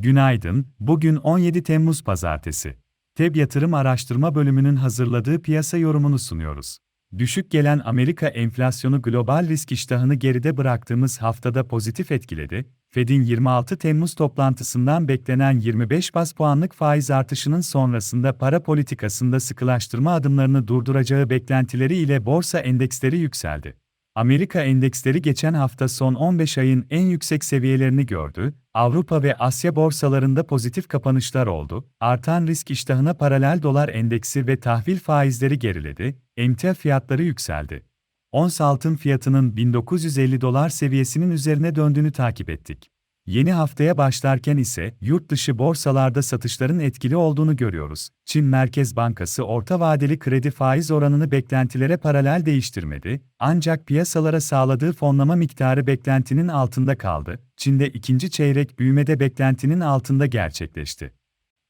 Günaydın, bugün 17 Temmuz Pazartesi. TEB Yatırım Araştırma Bölümünün hazırladığı piyasa yorumunu sunuyoruz. Düşük gelen Amerika enflasyonu global risk iştahını geride bıraktığımız haftada pozitif etkiledi. Fed'in 26 Temmuz toplantısından beklenen 25 bas puanlık faiz artışının sonrasında para politikasında sıkılaştırma adımlarını durduracağı beklentileri ile borsa endeksleri yükseldi. Amerika endeksleri geçen hafta son 15 ayın en yüksek seviyelerini gördü, Avrupa ve Asya borsalarında pozitif kapanışlar oldu, artan risk iştahına paralel dolar endeksi ve tahvil faizleri geriledi, emtia fiyatları yükseldi. Ons altın fiyatının 1950 dolar seviyesinin üzerine döndüğünü takip ettik. Yeni haftaya başlarken ise yurt dışı borsalarda satışların etkili olduğunu görüyoruz. Çin Merkez Bankası orta vadeli kredi faiz oranını beklentilere paralel değiştirmedi, ancak piyasalara sağladığı fonlama miktarı beklentinin altında kaldı. Çin'de ikinci çeyrek büyümede beklentinin altında gerçekleşti.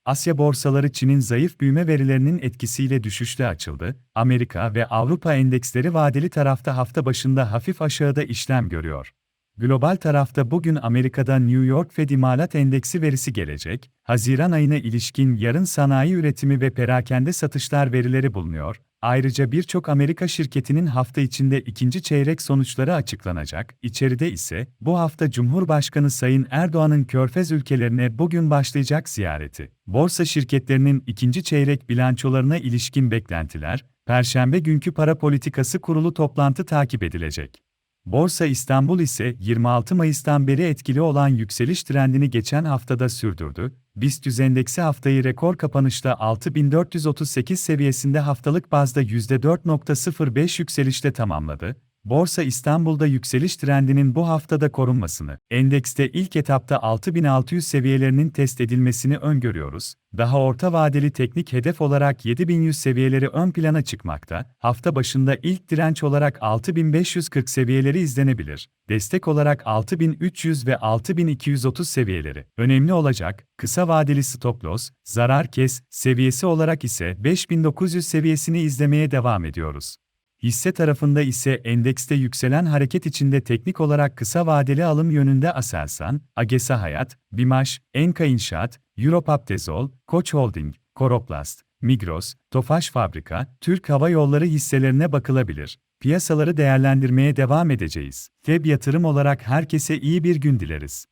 Asya borsaları Çin'in zayıf büyüme verilerinin etkisiyle düşüşle açıldı. Amerika ve Avrupa endeksleri vadeli tarafta hafta başında hafif aşağıda işlem görüyor. Global tarafta bugün Amerika'da New York Fed İmalat Endeksi verisi gelecek, Haziran ayına ilişkin yarın sanayi üretimi ve perakende satışlar verileri bulunuyor. Ayrıca birçok Amerika şirketinin hafta içinde ikinci çeyrek sonuçları açıklanacak. İçeride ise bu hafta Cumhurbaşkanı Sayın Erdoğan'ın Körfez ülkelerine bugün başlayacak ziyareti. Borsa şirketlerinin ikinci çeyrek bilançolarına ilişkin beklentiler, Perşembe günkü para politikası kurulu toplantı takip edilecek. Borsa İstanbul ise 26 Mayıs'tan beri etkili olan yükseliş trendini geçen haftada sürdürdü. BIST 100 endeksi haftayı rekor kapanışta 6438 seviyesinde haftalık bazda %4.05 yükselişle tamamladı. Borsa İstanbul'da yükseliş trendinin bu haftada korunmasını, endekste ilk etapta 6600 seviyelerinin test edilmesini öngörüyoruz. Daha orta vadeli teknik hedef olarak 7100 seviyeleri ön plana çıkmakta. Hafta başında ilk direnç olarak 6540 seviyeleri izlenebilir. Destek olarak 6300 ve 6230 seviyeleri. Önemli olacak, kısa vadeli stop loss, zarar kes seviyesi olarak ise 5900 seviyesini izlemeye devam ediyoruz. Hisse tarafında ise endekste yükselen hareket içinde teknik olarak kısa vadeli alım yönünde Aselsan, Agesa Hayat, Bimaş, Enka İnşaat, Europaptezol, Koç Holding, Koroplast, Migros, Tofaş Fabrika, Türk Hava Yolları hisselerine bakılabilir. Piyasaları değerlendirmeye devam edeceğiz. TEB yatırım olarak herkese iyi bir gün dileriz.